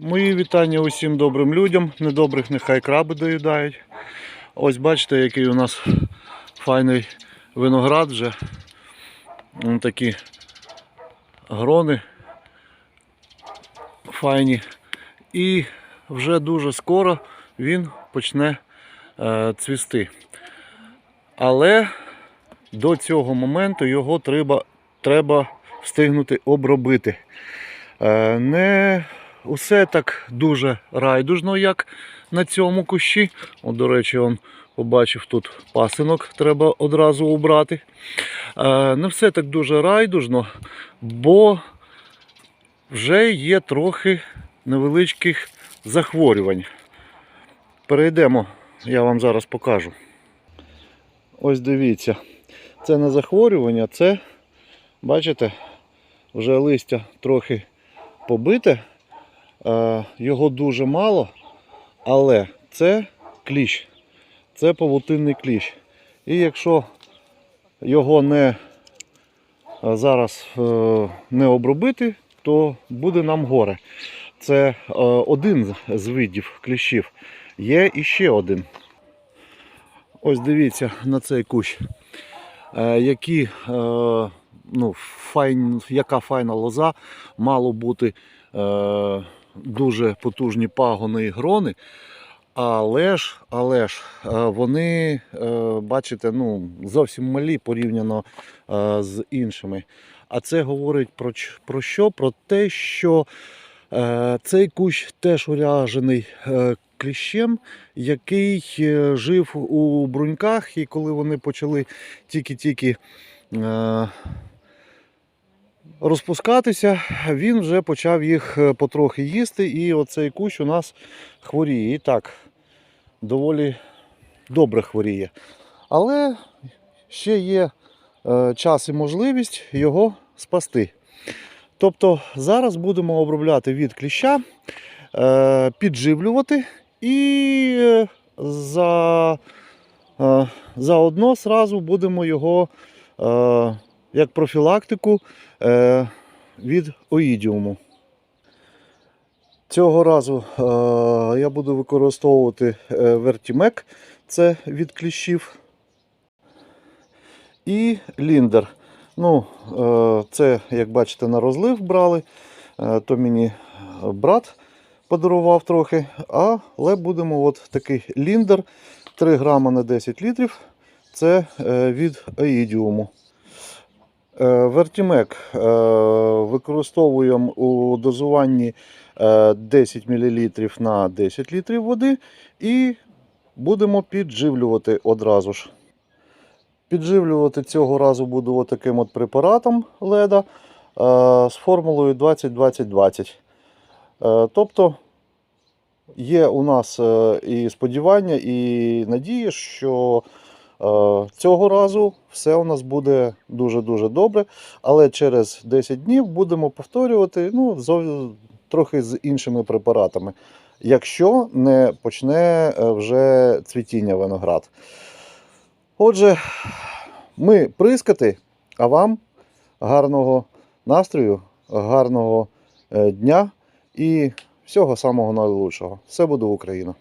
Мої вітання усім добрим людям. Недобрих нехай краби доїдають. Ось бачите, який у нас файний виноград вже. Такі грони файні. І вже дуже скоро він почне е, цвісти. Але до цього моменту його треба, треба встигнути обробити. Е, Не усе так дуже райдужно, як на цьому кущі. От, до речі, он побачив тут пасинок, треба одразу убрати. Е, Не все так дуже райдужно, бо вже є трохи невеличких захворювань. Перейдемо, я вам зараз покажу. Ось дивіться, це не захворювання, це, бачите, вже листя трохи побите, його дуже мало, але це кліщ, це павутинний кліщ. І якщо його не е, зараз е, не обробити, то буде нам горе. Це е, один з- видів кліщів. Є іще один. Ось дивіться на цей кущ. Е, які, е, ну, файн, яка файна лоза, мало бути е, дуже потужні пагони і грони. Але ж, але ж е, вони, е, бачите, ну, зовсім малі порівняно е, з іншими. А це говорить про, про що? Про те, що цей кущ теж уряжений кліщем, який жив у бруньках, і коли вони почали тільки-тільки розпускатися, він вже почав їх е, потрохи їсти, і оцей кущ у нас хворіє. І так, доволі добре хворіє. Але ще є е, час і можливість його спасти. Тобто зараз будемо обробляти від кліща, е, підживлювати і за, заодно сразу будемо його як профілактику е, від оїдіуму. Цього разу е, я буду використовувати вертімек, це від кліщів. І ліндер. Ну, е, це, як бачите, на розлив брали, то мені брат подарував трохи. Але будемо от такий ліндер 3 грама на 10 літрів. Це від аїдіуму. Е, Вертімек е, використовуємо у дозуванні е, 10 мл на 10 літрів води і будемо підживлювати одразу ж. Підживлювати цього разу буду отаким от препаратом леда е, з формулою 20-20-20. Е, Тобто є у нас е, і сподівання, і надія, що е, цього разу все у нас буде дуже-дуже добре. Але через 10 днів будемо повторювати ну, трохи з іншими препаратами. Якщо не почне е, вже цвітіння виноград. Отже, ми прискати, а вам гарного настрою, гарного е, дня і всього самого найлучшого. Все буде Україна!